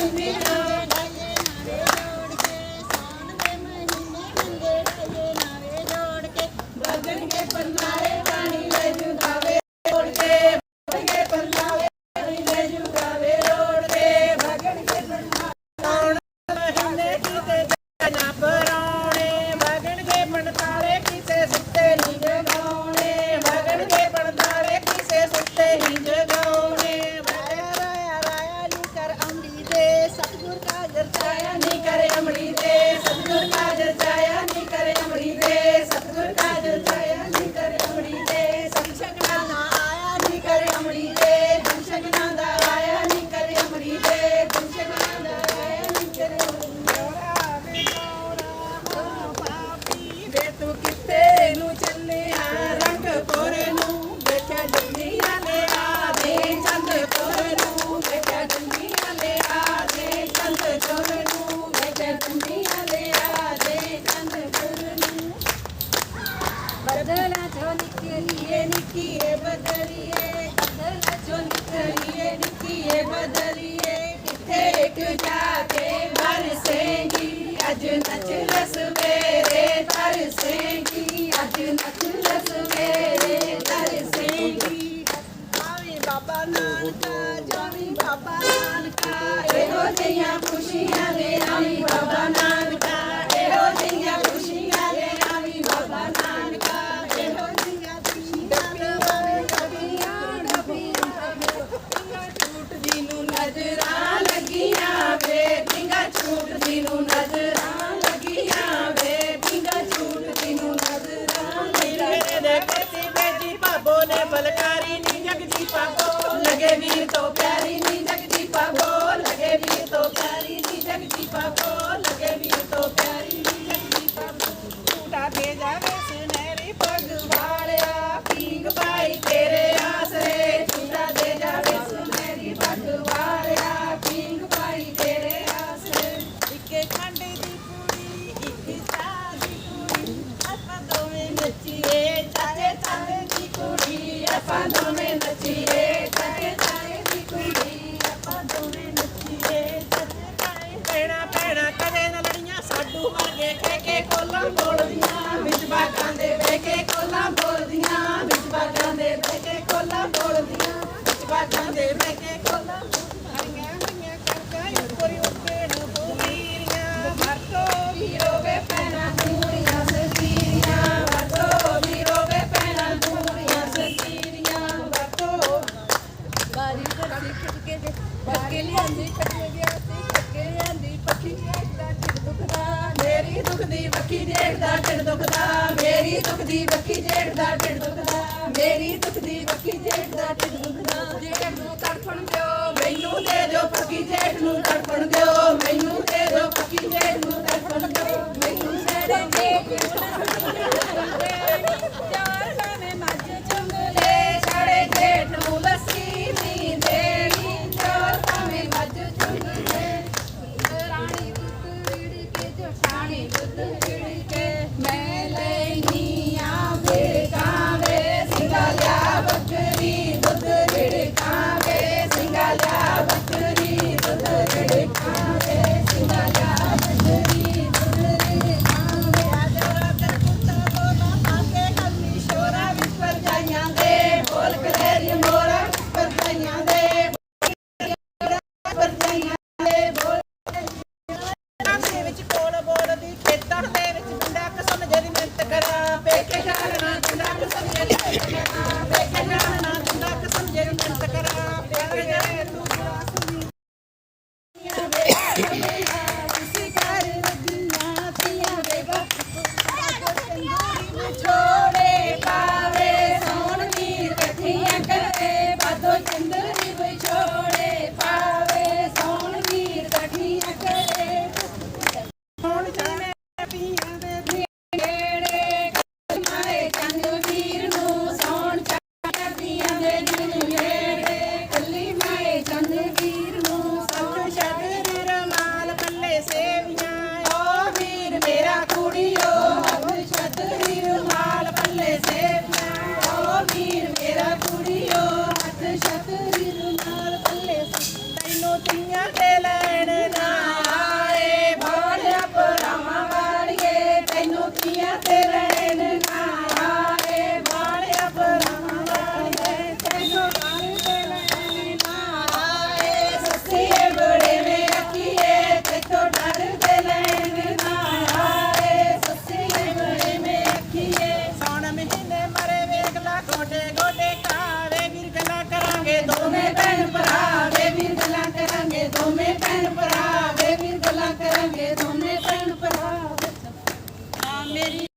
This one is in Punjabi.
Amen. निकिए बदलिए जो निकलिए निकिए बदलिए किथे एक जाके बरसेंगी अज नचल सवेरे तरसेंगी अज नचल सवेरे तरसेंगी ਆਵੇਂ ਬਾਬਾ ਨਾਨਕਾ ਜਾਵੀਂ ਬਾਬਾ ਨਾਨਕਾ ਇਹੋ ਜਿਹੀਆਂ ਖੁਸ਼ੀਆਂ ਲੈ ਆਵੀਂ ਬਾਬਾ ਨਾਨਕਾ ਇਹੋ ਜਿਹੀਆਂ ਖੁਸ਼ੀਆਂ ਲੈ ਆਵੀਂ ਬਾਬਾ ਨਾਨਕਾ ਤੂੰ ਮਰ ਗਏ ਕਹਿ ਕੇ ਕੋਲਾਂ ਬੋਲਦੀਆਂ, ਵਿੱਚ ਬਾਗਾਂ ਦੇ ਬਹਿ ਕੇ ਕੋਲਾਂ ਬੋਲਦੀਆਂ, ਵਿੱਚ ਬਾਗਾਂ ਦੇ ਬਹਿ ਕੇ ਕੋਲਾਂ ਬੋਲਦੀਆਂ, ਵਿੱਚ ਬਾਗਾਂ ਦੇ ਬਹਿ ਕੇ ਕੋਲਾਂ ਝੇੜਦਾ ਢਿੱਡ ਦੁਖਦਾ ਮੇਰੀ ਦੁੱਖ ਦੀ ਬੱਕੀ ਝੇੜਦਾ ਢਿੱਡ ਦੁਖਦਾ ਮੇਰੀ ਦੁੱਖ ਦੀ ਬੱਕੀ ਝੇੜਦਾ ਢਿੱਡ ਦੁਖਦਾ। ਝੇੜ ਨੂੰ ਤੜਫਣ ਦਿਓ ਮੈਨੂੰ ਦੇ ਦਿਓ ਪੱਕੀ ਝੇੜ ਨੂੰ।